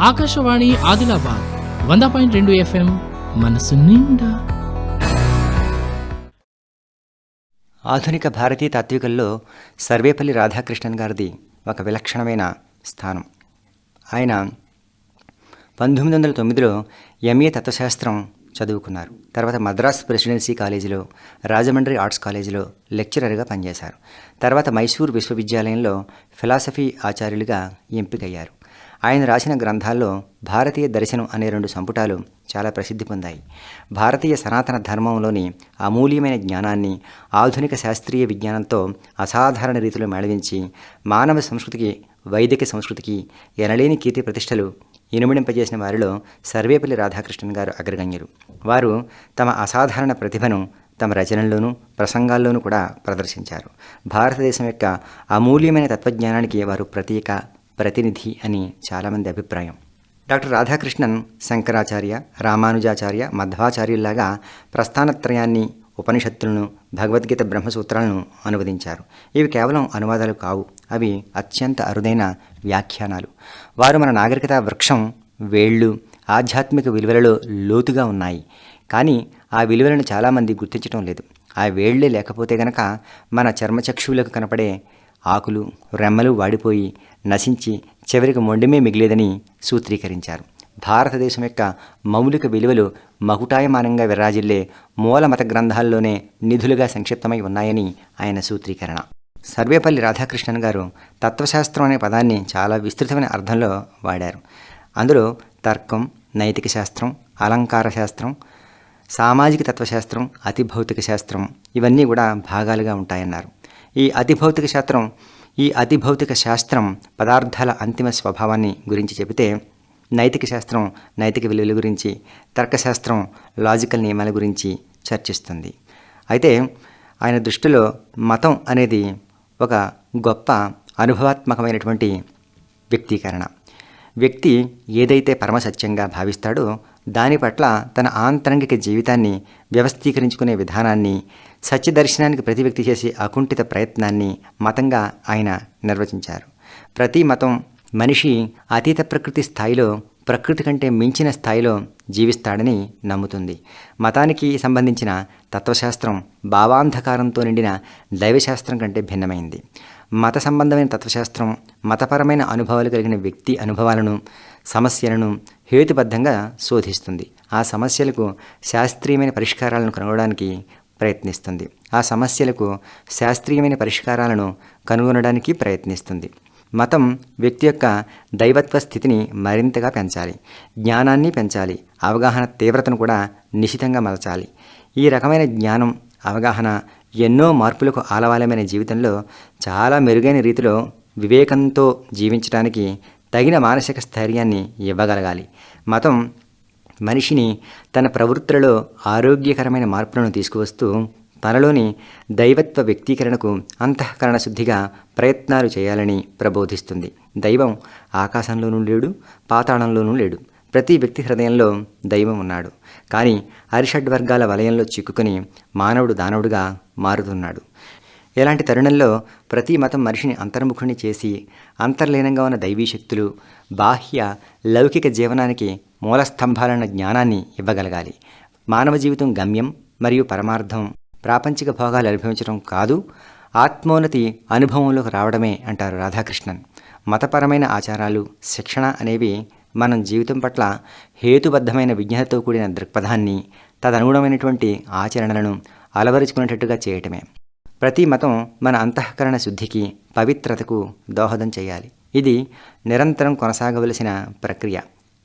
ఆకాశవాణి ఆదిలాబాద్ వంద పాయింట్ రెండు ఎఫ్ఎం మనసు నిండా. ఆధునిక భారతీయ తాత్వికుల్లో సర్వేపల్లి రాధాకృష్ణన్ గారిది ఒక విలక్షణమైన స్థానం. ఆయన పంతొమ్మిది వందల తొమ్మిదిలో ఎంఏ తత్వశాస్త్రం చదువుకున్నారు. తర్వాత మద్రాస్ ప్రెసిడెన్సీ కాలేజీలో రాజమండ్రి ఆర్ట్స్ కాలేజీలో లెక్చరర్గా పనిచేశారు. తర్వాత మైసూర్ విశ్వవిద్యాలయంలో ఫిలాసఫీ ఆచార్యులుగా ఎంపికయ్యారు. ఆయన రాసిన గ్రంథాల్లో భారతీయ దర్శనం అనే రెండు సంపుటాలు చాలా ప్రసిద్ధి పొందాయి. భారతీయ సనాతన ధర్మంలోని అమూల్యమైన జ్ఞానాన్ని ఆధునిక శాస్త్రీయ విజ్ఞానంతో అసాధారణ రీతిలో మేళవించి మానవ సంస్కృతికి వైదిక సంస్కృతికి ఎనలేని కీర్తి ప్రతిష్టలు ఇనుమడింపజేసిన వారిలో సర్వేపల్లి రాధాకృష్ణన్ గారు అగ్రగణ్యులు. వారు తమ అసాధారణ ప్రతిభను తమ రచనల్లోనూ ప్రసంగాల్లోనూ కూడా ప్రదర్శించారు. భారతదేశం యొక్క అమూల్యమైన తత్వజ్ఞానానికి వారు ప్రతీక ప్రతినిధి అని చాలామంది అభిప్రాయం. డాక్టర్ రాధాకృష్ణన్ శంకరాచార్య రామానుజాచార్య మధ్వాచార్యుల్లాగా ప్రస్థానత్రయాన్ని ఉపనిషత్తులను భగవద్గీత బ్రహ్మసూత్రాలను అనువదించారు. ఇవి కేవలం అనువాదాలు కావు అవి అత్యంత అరుదైన వ్యాఖ్యానాలు. వారు మన నాగరికత వృక్షం వేళ్ళు ఆధ్యాత్మిక విలువలలో లోతుగా ఉన్నాయి. కానీ ఆ విలువలను చాలామంది గుర్తించడం లేదు. ఆ వేళ్ళే లేకపోతే గనక మన చర్మచక్షువులకు కనపడే ఆకులు రెమ్మలు వాడిపోయి నశించి చివరికి మొండమే మిగిలేదని సూత్రీకరించారు. భారతదేశం యొక్క మౌలిక విలువలు మకుటాయమానంగా విరాజిల్లే మూల మత గ్రంథాల్లోనే నిధులుగా సంక్షిప్తమై ఉన్నాయని ఆయన సూత్రీకరణ. సర్వేపల్లి రాధాకృష్ణన్ గారు తత్వశాస్త్రం అనే పదాన్ని చాలా విస్తృతమైన అర్థంలో వాడారు. అందులో తర్కం నైతిక శాస్త్రం అలంకార శాస్త్రం సామాజిక తత్వశాస్త్రం అతిభౌతిక శాస్త్రం ఇవన్నీ కూడా భాగాలుగా ఉంటాయన్నారు. ఈ అతిభౌతిక శాస్త్రం ఈ అతిభౌతిక శాస్త్రం పదార్థాల అంతిమ స్వభావాన్ని గురించి చెబితే నైతిక శాస్త్రం నైతిక విలువల గురించి తర్కశాస్త్రం లాజికల్ నియమాల గురించి చర్చిస్తుంది. అయితే ఆయన దృష్టిలో మతం అనేది ఒక గొప్ప అనుభవాత్మకమైనటువంటి వ్యక్తీకరణ. వ్యక్తి ఏదైతే పరమసత్యంగా భావిస్తాడో దాని పట్ల తన ఆంతరంగిక జీవితాన్ని వ్యవస్థీకరించుకునే విధానాన్ని సత్యదర్శనానికి ప్రతి వ్యక్తి చేసే అకుంఠిత ప్రయత్నాన్ని మతంగా ఆయన నిర్వచించారు. ప్రతి మతం మనిషి అతీత ప్రకృతి స్థాయిలో ప్రకృతి కంటే మించిన స్థాయిలో జీవిస్తాడని నమ్ముతుంది. మతానికి సంబంధించిన తత్వశాస్త్రం భావాంధకారంతో నిండిన దైవశాస్త్రం కంటే భిన్నమైంది. మత సంబంధమైన తత్వశాస్త్రం మతపరమైన అనుభవాలు కలిగిన వ్యక్తి అనుభవాలను సమస్యలను హేతుబద్ధంగా శోధిస్తుంది. ఆ సమస్యలకు శాస్త్రీయమైన పరిష్కారాలను కనుగొనడానికి ప్రయత్నిస్తుంది. ఆ సమస్యలకు శాస్త్రీయమైన పరిష్కారాలను కనుగొనడానికి ప్రయత్నిస్తుంది. మతం వ్యక్తి యొక్క దైవత్వ స్థితిని మరింతగా పెంచాలి. జ్ఞానాన్ని పెంచాలి. అవగాహన తీవ్రతను కూడా నిశితంగా మలచాలి. ఈ రకమైన జ్ఞానం అవగాహన ఎన్నో మార్పులకు ఆలవాలమైన జీవితంలో చాలా మెరుగైన రీతిలో వివేకంతో జీవించడానికి తగిన మానసిక స్థైర్యాన్ని ఇవ్వగలగాలి. మతం మనిషిని తన ప్రవృత్తులలో ఆరోగ్యకరమైన మార్పులను తీసుకువస్తూ తనలోని దైవత్వ వ్యక్తీకరణకు అంతఃకరణ శుద్ధిగా ప్రయత్నాలు చేయాలని ప్రబోధిస్తుంది. దైవం ఆకాశంలోనూ లేడు పాతాళంలోనూ లేడు. ప్రతి వ్యక్తి హృదయంలో దైవం ఉన్నాడు. కానీ అరిషడ్వర్గాల వలయంలో చిక్కుకుని మానవుడు దానవుడుగా మారుతున్నాడు. ఇలాంటి తరుణంలో ప్రతి మతం మనిషిని అంతర్ముఖుని చేసి అంతర్లీనంగా ఉన్న దైవీ శక్తులు బాహ్య లౌకిక జీవనానికి మూలస్తంభాలన్న జ్ఞానాన్ని ఇవ్వగలగాలి. మానవ జీవితం గమ్యం మరియు పరమార్థం ప్రాపంచిక భోగాలు అనుభవించడం కాదు ఆత్మోన్నతి అనుభవంలోకి రావడమే అంటారు రాధాకృష్ణన్. మతపరమైన ఆచారాలు శిక్షణ అనేవి మనం జీవితం పట్ల హేతుబద్ధమైన విజ్ఞతతో కూడిన దృక్పథాన్ని తదనుగుణమైనటువంటి ఆచరణలను అలవరుచుకునేటట్టుగా చేయటమే. ప్రతి మతం మన అంతఃకరణ శుద్ధికి పవిత్రతకు దోహదం చేయాలి. ఇది నిరంతరం కొనసాగవలసిన ప్రక్రియ.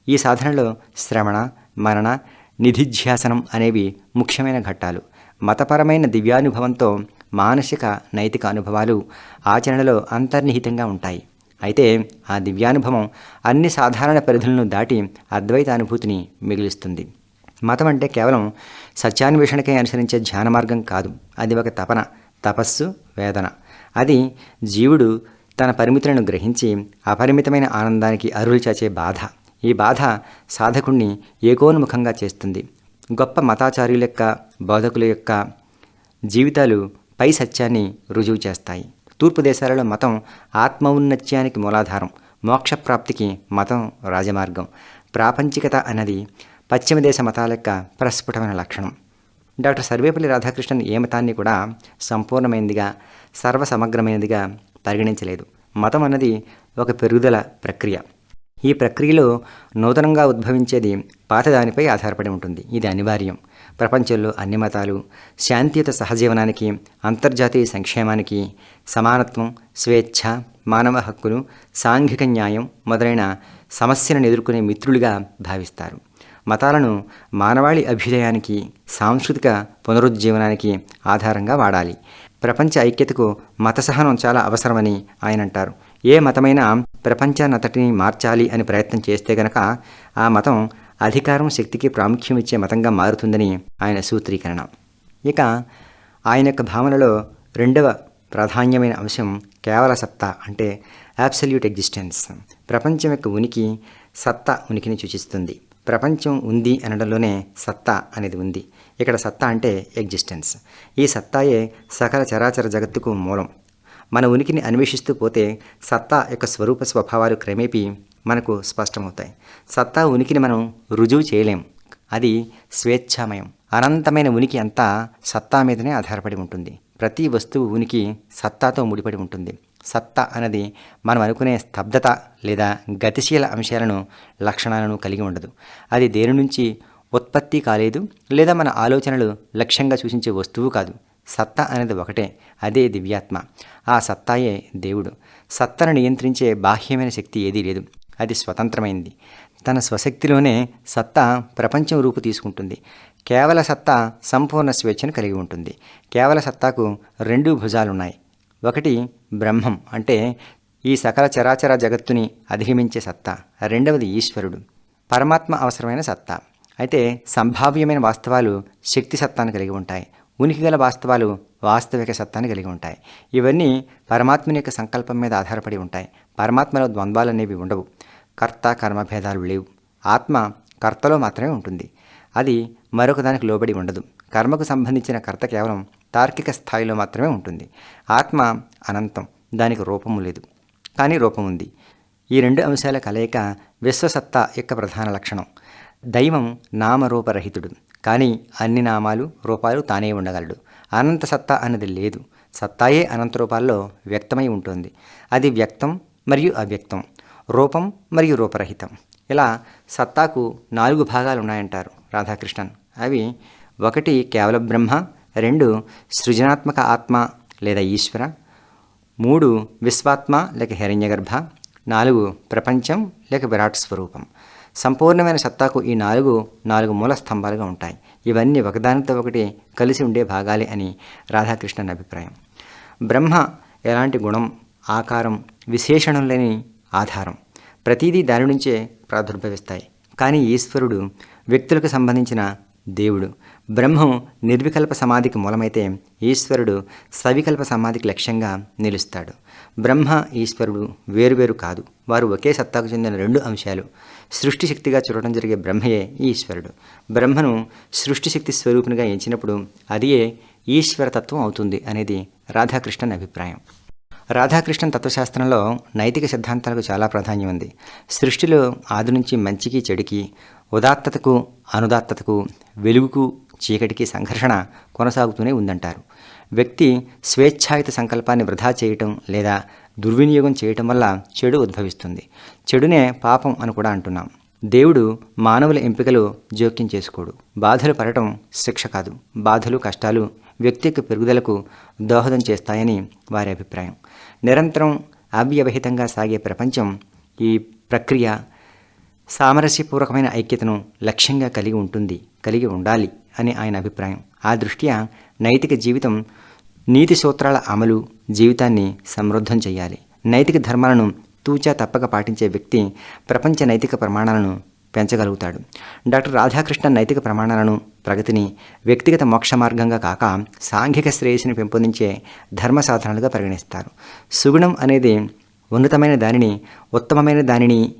ఈ సాధనలో శ్రవణ మరణ నిధిధ్యాసనం అనేవి ముఖ్యమైన ఘట్టాలు. మతపరమైన దివ్యానుభవంతో మానసిక నైతిక అనుభవాలు ఆచరణలో అంతర్నిహితంగా ఉంటాయి. అయితే ఆ దివ్యానుభవం అన్ని సాధారణ పరిధులను దాటి అద్వైత అనుభూతిని మిగులుస్తుంది. మతం అంటే కేవలం సత్యాన్వేషణకై అనుసరించే ధ్యాన మార్గం కాదు. అది ఒక తపన. తపస్సు వేదన. అది జీవుడు తన పరిమితులను గ్రహించి అపరిమితమైన ఆనందానికి అరులు చాచే బాధ. ఈ బాధ సాధకుణ్ణి ఏకోన్ముఖంగా చేస్తుంది. గొప్ప మతాచార్యుల యొక్క బోధకుల యొక్క జీవితాలు పై సత్యాన్ని రుజువు చేస్తాయి. తూర్పు దేశాలలో మతం ఆత్మౌన్నత్యానికి మూలాధారం. మోక్షప్రాప్తికి మతం రాజమార్గం. ప్రాపంచికత అన్నది పశ్చిమ దేశ మతాల యొక్క ప్రస్ఫుటమైన లక్షణం. డాక్టర్ సర్వేపల్లి రాధాకృష్ణన్ ఏ మతాన్ని కూడా సంపూర్ణమైనదిగా సర్వసమగ్రమైనదిగా పరిగణించలేదు. మతం అన్నది ఒక పెరుగుదల ప్రక్రియ. ఈ ప్రక్రియలో నూతనంగా ఉద్భవించేది పాతదానిపై ఆధారపడి ఉంటుంది. ఇది అనివార్యం. ప్రపంచంలో అన్ని మతాలు శాంతియుత సహజీవనానికి అంతర్జాతీయ సంక్షేమానికి సమానత్వం స్వేచ్ఛ మానవ హక్కులు సాంఘిక న్యాయం మొదలైన సమస్యలను ఎదుర్కొనే మిత్రులుగా భావిస్తారు. మతాలను మానవాళి అభ్యుదయానికి సాంస్కృతిక పునరుజ్జీవనానికి ఆధారంగా వాడాలి. ప్రపంచ ఐక్యతకు మత సహనం చాలా అవసరమని ఆయన అంటారు. ఏ మతమైనా ప్రపంచానంతటిని మార్చాలి అని ప్రయత్నం చేస్తే గనక ఆ మతం అధికారం శక్తికి ప్రాముఖ్యం ఇచ్చే మతంగా మారుతుందని ఆయన సూత్రీకరణ. ఇక ఆయన యొక్క భావనలో రెండవ ప్రాధాన్యమైన అంశం కేవల సత్తా అంటే అబ్సల్యూట్ ఎగ్జిస్టెన్స్. ప్రపంచం యొక్క ఉనికి సత్తా ఉనికిని సూచిస్తుంది. ప్రపంచం ఉంది అనడంలోనే సత్తా అనేది ఉంది. ఇక్కడ సత్తా అంటే ఎగ్జిస్టెన్స్ ఈ సత్తాయే సకల చరాచర జగత్తుకు మూలం. మన ఉనికిని అన్వేషిస్తూ పోతే సత్తా యొక్క స్వరూప స్వభావాలు క్రమేపీ మనకు స్పష్టమవుతాయి. సత్తా ఉనికిని మనం రుజువు చేయలేం. అది స్వేచ్ఛామయం. అనంతమైన ఉనికి అంతా సత్తా మీదనే ఆధారపడి ఉంటుంది. ప్రతి వస్తువు ఉనికి సత్తాతో ముడిపడి ఉంటుంది. సత్తా అన్నది మనం అనుకునే స్తబ్దత లేదా గతిశీల అంశాలను లక్షణాలను కలిగి ఉండదు. అది దేని నుంచి ఉత్పత్తి కాలేదు లేదా మన ఆలోచనలు లక్ష్యంగా సూచించే వస్తువు కాదు. సత్తా అనేది ఒకటే అదే దివ్యాత్మ. ఆ సత్తాయే దేవుడు. సత్తను నియంత్రించే బాహ్యమైన శక్తి ఏదీ లేదు. అది స్వతంత్రమైంది. తన స్వశక్తిలోనే సత్తా ప్రపంచం రూపు తీసుకుంటుంది. కేవల సత్తా సంపూర్ణ స్వేచ్ఛను కలిగి ఉంటుంది. కేవల సత్తాకు రెండు భుజాలున్నాయి. ఒకటి బ్రహ్మం అంటే ఈ సకల చరాచర జగత్తుని అధిగమించే సత్తా. రెండవది ఈశ్వరుడు పరమాత్మ అవసరమైన సత్తా. అయితే సంభావ్యమైన వాస్తవాలు శక్తి సత్తాను కలిగి ఉంటాయి. ఉనికి గల వాస్తవాలు వాస్తవిక సత్తాన్ని కలిగి ఉంటాయి. ఇవన్నీ పరమాత్మని యొక్క సంకల్పం మీద ఆధారపడి ఉంటాయి. పరమాత్మలో ద్వంద్వాలు అనేవి ఉండవు. కర్త కర్మభేదాలు లేవు. ఆత్మ కర్తలో మాత్రమే ఉంటుంది. అది మరొక దానికి లోబడి ఉండదు. కర్మకు సంబంధించిన కర్త కేవలం తార్కిక స్థాయిలో మాత్రమే ఉంటుంది. ఆత్మ అనంతం దానికి రూపము లేదు. కానీ రూపం ఉంది. ఈ రెండు అంశాల కలయిక విశ్వసత్తా యొక్క ప్రధాన లక్షణం. దైవం నామరూపరహితుడు. కానీ అన్ని నామాలు రూపాలు తానే ఉండగలడు. అనంత సత్తా అన్నది లేదు. సత్తాయే అనంత రూపాల్లో వ్యక్తమై ఉంటుంది. అది వ్యక్తం మరియు అవ్యక్తం. రూపం మరియు రూపరహితం. ఇలా సత్తాకు నాలుగు భాగాలు ఉన్నాయంటారు రాధాకృష్ణన్. అవి ఒకటి కేవల బ్రహ్మ రెండు సృజనాత్మక ఆత్మ లేదా ఈశ్వర. మూడు విశ్వాత్మ లేక హిరణ్యగర్భ. నాలుగు ప్రపంచం లేక విరాట్ స్వరూపం. సంపూర్ణమైన సత్తాకు ఈ నాలుగు నాలుగు మూల స్తంభాలుగా ఉంటాయి. ఇవన్నీ ఒకదానితో ఒకటి కలిసి ఉండే భాగాలే అని రాధాకృష్ణన్ అభిప్రాయం. బ్రహ్మ ఎలాంటి గుణం ఆకారం విశేషణం లేని ఆధారం. ప్రతిదీ దాని నుంచే ప్రాదుర్భవిస్తాయి. కానీ ఈశ్వరుడు వ్యక్తులకు సంబంధించిన దేవుడు. బ్రహ్మం నిర్వికల్ప సమాధికి మూలమైతే ఈశ్వరుడు సవికల్ప సమాధికి లక్ష్యంగా నిలుస్తాడు. బ్రహ్మ ఈశ్వరుడు వేరువేరు కాదు. వారు ఒకే సత్తాకు చెందిన రెండు అంశాలు. సృష్టి శక్తిగా చూడటం జరిగే బ్రహ్మయే ఈశ్వరుడు. బ్రహ్మను సృష్టి శక్తి స్వరూపునిగా ఎంచినప్పుడు అదియే ఈశ్వరతత్వం అవుతుంది అనేది రాధాకృష్ణన్ అభిప్రాయం. రాధాకృష్ణన్ తత్వశాస్త్రంలో నైతిక సిద్ధాంతాలకు చాలా ప్రాధాన్యం ఉంది. సృష్టిలో ఆది నుంచి మంచికి చెడుకి ఉదాత్తతకు అనుదాత్తతకు వెలుగుకు చీకటికి సంఘర్షణ కొనసాగుతూనే ఉందంటారు. వ్యక్తి స్వేచ్ఛాయుత సంకల్పాన్ని వృధా చేయటం లేదా దుర్వినియోగం చేయటం వల్ల చెడు ఉద్భవిస్తుంది. చెడునే పాపం అని కూడా అంటున్నాం. దేవుడు మానవుల ఎంపికలు జోక్యం చేసుకోడు. బాధలు పడటం శిక్ష కాదు. బాధలు కష్టాలు వ్యక్తి యొక్క పెరుగుదలకు దోహదం చేస్తాయని వారి అభిప్రాయం. నిరంతరం అవ్యవహితంగా సాగే ప్రపంచం ఈ ప్రక్రియ సామరస్యపూర్వకమైన ఐక్యతను లక్ష్యంగా కలిగి ఉంటుంది కలిగి ఉండాలి అని ఆయన అభిప్రాయం. ఆ దృష్ట్యా నైతిక జీవితం నీతి సూత్రాల అమలు జీవితాన్ని సమృద్ధం చేయాలి. నైతిక ధర్మాలను తూచా తప్పక పాటించే వ్యక్తి ప్రపంచ నైతిక ప్రమాణాలను పెంచగలుగుతాడు. డాక్టర్ రాధాకృష్ణ నైతిక ప్రమాణాలను ప్రగతిని వ్యక్తిగత మోక్ష మార్గంగా కాక సాంఘిక శ్రేయస్సుని పెంపొందించే ధర్మ సాధనాలుగా పరిగణిస్తారు. సుగుణం అనేది ఉన్నతమైన దానిని ఉత్తమమైన దానిని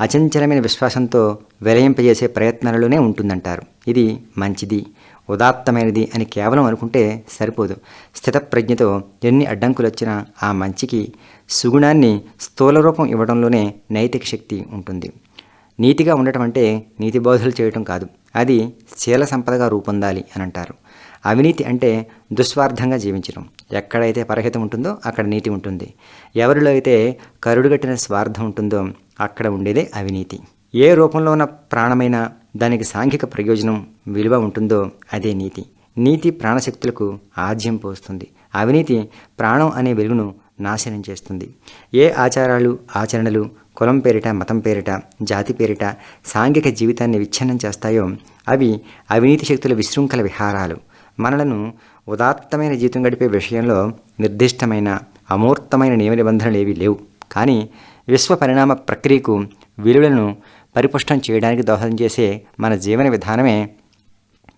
అచంచలమైన విశ్వాసంతో విలయింపజేసే ప్రయత్నాలలోనే ఉంటుందంటారు. ఇది మంచిది ఉదాత్తమైనది అని కేవలం అనుకుంటే సరిపోదు. స్థితప్రజ్ఞతో ఎన్ని అడ్డంకులు వచ్చినా ఆ మంచికి సుగుణాన్ని స్థూల రూపం ఇవ్వడంలోనే నైతిక శక్తి ఉంటుంది. నీతిగా ఉండటం అంటే నీతి బోధలు చేయటం కాదు. అది శీల సంపదగా రూపొందాలి అని అంటారు అవినీతి అంటే దుస్వార్థంగా జీవించడం. ఎక్కడైతే పరహితం ఉంటుందో అక్కడ నీతి ఉంటుంది. ఎవరిలో అయితే కరుడుగట్టిన స్వార్థం ఉంటుందో అక్కడ ఉండేదే అవినీతి. ఏ రూపంలో ఉన్న ప్రాణమైన దానికి సాంఘిక ప్రయోజనం విలువ ఉంటుందో అదే నీతి. నీతి ప్రాణశక్తులకు ఆజ్యం పోస్తుంది. అవినీతి ప్రాణం అనే వెలుగును నాశనం చేస్తుంది. ఏ ఆచారాలు ఆచరణలు కులం పేరిట మతం పేరిట జాతి పేరిట సాంఘిక జీవితాన్ని విచ్ఛిన్నం చేస్తాయో అవి అవినీతి శక్తుల విశృంఖల విహారాలు. మనలను ఉదాత్తమైన జీవితం గడిపే విషయంలో నిర్దిష్టమైన అమూర్తమైన నియమ నిబంధనలు ఏవీ లేవు. కానీ విశ్వ పరిణామ ప్రక్రియకు విలువలను పరిపుష్టం చేయడానికి దోహదం చేసే మన జీవన విధానమే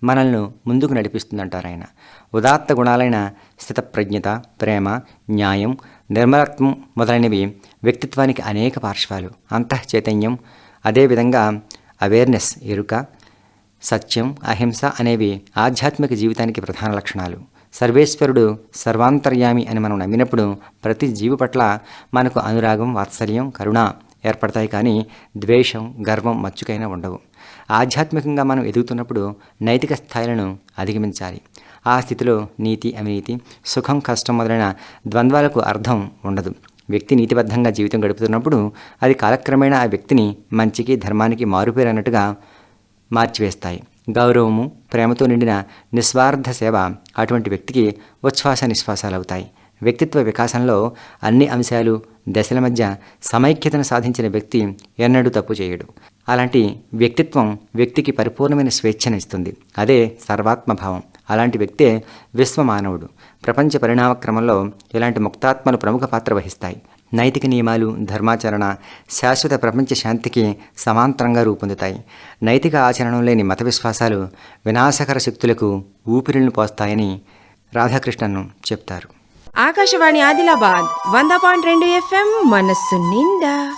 మనల్ని ముందుకు నడిపిస్తుందంటారు ఆయన. ఉదాత్త గుణాలైన స్థితప్రజ్ఞత ప్రేమ న్యాయం నిర్మలత్వం మొదలైనవి వ్యక్తిత్వానికి అనేక పార్శ్వాలు. అంతః చైతన్యం అదేవిధంగా అవేర్నెస్ ఎరుక సత్యం అహింస అనేవి ఆధ్యాత్మిక జీవితానికి ప్రధాన లక్షణాలు. సర్వేశ్వరుడు సర్వాంతర్యామి అని మనం నమ్మినప్పుడు ప్రతి జీవి పట్ల మనకు అనురాగం వాత్సల్యం కరుణ ఏర్పడతాయి కానీ ద్వేషం గర్వం మచ్చుకైనా ఉండవు. ఆధ్యాత్మికంగా మనం ఎదుగుతున్నప్పుడు నైతిక స్థాయిలను అధిగమించాలి. ఆ స్థితిలో నీతి అవినీతి సుఖం కష్టం మొదలైన ద్వంద్వాలకు అర్థం ఉండదు. వ్యక్తి నీతిబద్ధంగా జీవితం గడుపుతున్నప్పుడు అది కాలక్రమేణా ఆ వ్యక్తిని మంచికి ధర్మానికి మారుపేరు అన్నట్టుగా మార్చివేస్తాయి. గౌరవము ప్రేమతో నిండిన నిస్వార్థ సేవ అటువంటి వ్యక్తికి ఉచ్ఛ్వాస నిశ్వాసాలు అవుతాయి వ్యక్తిత్వ వికాసంలో అన్ని అంశాలు దశల మధ్య సమైక్యతను సాధించిన వ్యక్తి ఎన్నడూ తప్పు చేయడు. అలాంటి వ్యక్తిత్వం వ్యక్తికి పరిపూర్ణమైన స్వేచ్ఛను ఇస్తుంది. అదే సర్వాత్మభావం అలాంటి వ్యక్తే విశ్వమానవుడు. ప్రపంచ పరిణామ క్రమంలో ఇలాంటి ముక్తాత్మలు ప్రముఖ పాత్ర వహిస్తాయి. నైతిక నియమాలు ధర్మాచరణ శాశ్వత ప్రపంచ శాంతికి సమాంతరంగా రూపొందుతాయి. నైతిక ఆచరణం లేని మత విశ్వాసాలు వినాశకర శక్తులకు ఊపిరిని పోస్తాయని రాధాకృష్ణన్ చెప్తారు. ఆకాశవాణి ఆదిలాబాద్ వంద పాయింట్ రెండు ఎఫ్ఎం మనస్సు నిండా.